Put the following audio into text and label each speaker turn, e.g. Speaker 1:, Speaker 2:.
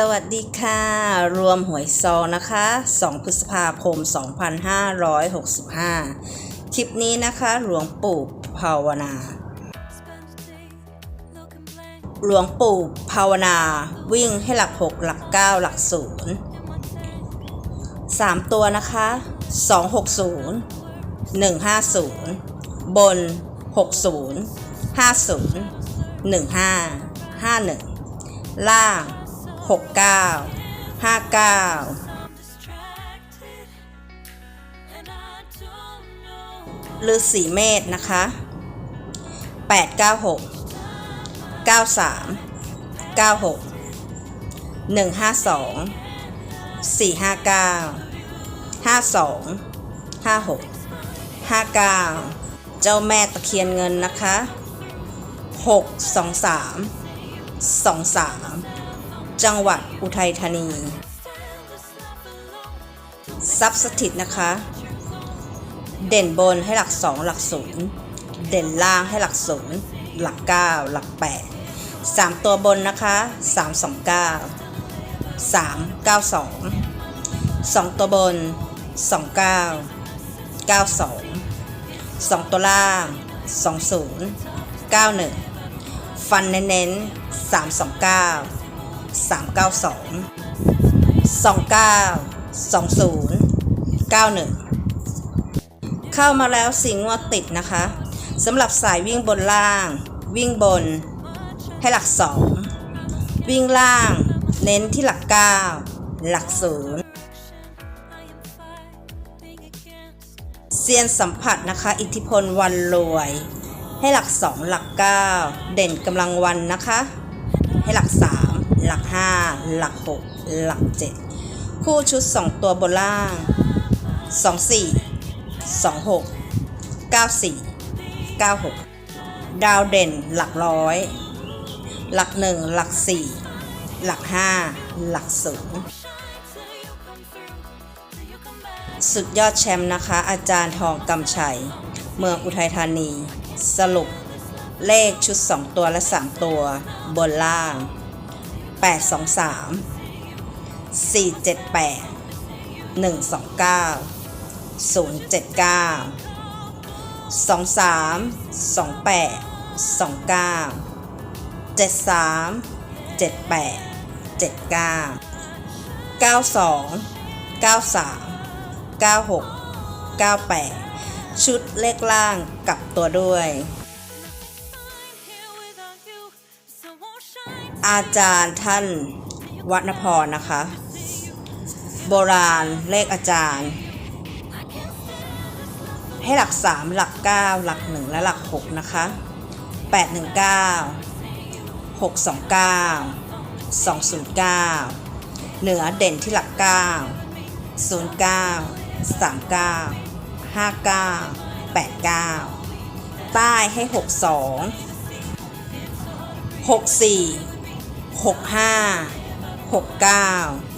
Speaker 1: สวัสดีค่ะ รวมหวยซองนะคะ 2 พฤษภาคม 2565 คลิปนี้นะคะ หลวงปู่ภาวนา หลวงปู่ภาวนา วิ่งให้หลัก 6 หลัก 9 หลัก 0 3 ตัวนะคะ 260 150 บน 60 50 15 51 ล่าง 69 59ฤาษีเมษนะคะ 896 93 96 152 459 52 56 59 เจ้าแม่ตะเคียนเงินนะคะ 623 23 จังหวัดอุทัยธานีทรัพย์สถิตนะคะ เด่นบนให้หลัก 2 หลัก 0 เด่นล่างให้หลัก 0 หลัก 9 หลัก 8 3 ตัวบนนะคะ 329 392 2 ตัวบน 29 92 2 ตัวล่าง 20 91 ฟันเน้นๆ329 392 29 20 91 เข้ามาแล้วสิงวดติดนะคะสำหรับสายวิ่งบนล่าง วิ่งบน ให้หลัก 2 วิ่งล่าง เน้นที่หลัก 9 หลัก 0 เซียนสัมผัสนะคะ อิทธิพลวันรวย ให้หลัก 2 หลัก 9 เด่นกำลังวันนะคะ ให้หลัก 3 หลัก 5 หลัก 6 หลัก 7 คู่ชุด 2 ตัวบนล่าง 24 26 94 96 ดาวเด่นหลักร้อย หลัก 1 หลัก 4 หลัก 5 หลัก0สุดยอดแชมป์นะคะ อาจารย์ทองกำชัย เมืองอุทัยธานี สรุปเลขชุด 2 ตัวและ 3 ตัว บนล่าง 823 478 129 079 23 28 29 73 78 79 92 93 96 98 ชุดเลขล่างกับตัวด้วย อาจารย์ท่านวัฒนพรนะคะ โบราณเลขอาจารย์ ให้หลัก 3 หลัก 9 หลัก 1 และหลัก 6 นะคะ 819 629 209 เหนือเด่นที่หลัก 9 09 39 59 89 ใต้ให้ 62 64 65 69